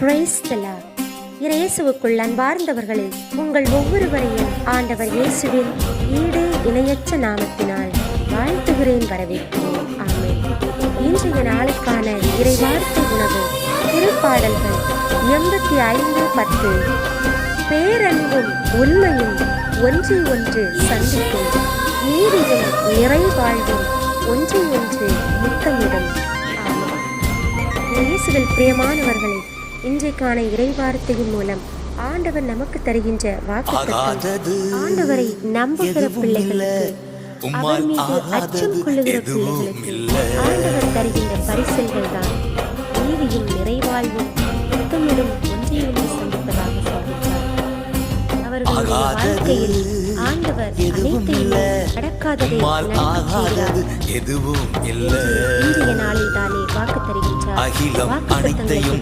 Price இயேசுவுக்குள் அன்பார்ந்தவர்களே உங்கள் ஒவ்வொருவரையும் ஆண்டவர் இயேசுவின் ஈடு இணையற்ற நாமத்தினால் வாழ்த்துகிறேன் வரவேற்கிறேன். ஆமென். இன்றைய நாளுக்கான இறைவார்த்தை உணவு திருப்பாடல்கள் எண்பத்தி ஐந்து பத்து. பேரன்பும் உண்மையும் ஒன்றை ஒன்று சந்திக்கும் நீதியும் நிறைவாழ்வும் ஒன்றை ஒன்று முத்தமிடும். இயேசுவில் பிரியமானவர்களே இன்றைக்கான இறைவார்த்தையின் மூலம் ஆண்டவர் நமக்கு தருகின்ற ஆகாதது ஆண்டவரை நம்புகிற பிள்ளைகளுக்கு அவர் மீது அச்சம் கொள்ளுகிற பிள்ளைகளுக்கு. ஆண்டவர் தருகின்ற பரிசல்கள் தான் நீதியும் நிறைவாழ்வும் முத்தமிடும் ஒன்றை ஒன்று சந்திப்பதாக சொல்கிறார் அவர்களுடைய வாழ்க்கையில் ஆண்டவர் அனைத்தையும். நடக்காததை ஆகாதது. எதுவும் இல்லை இன்றைய நாளில் தானே வாக்கு தருகின்றார் வாக்குத்தத்தங்களை அனைத்தையும்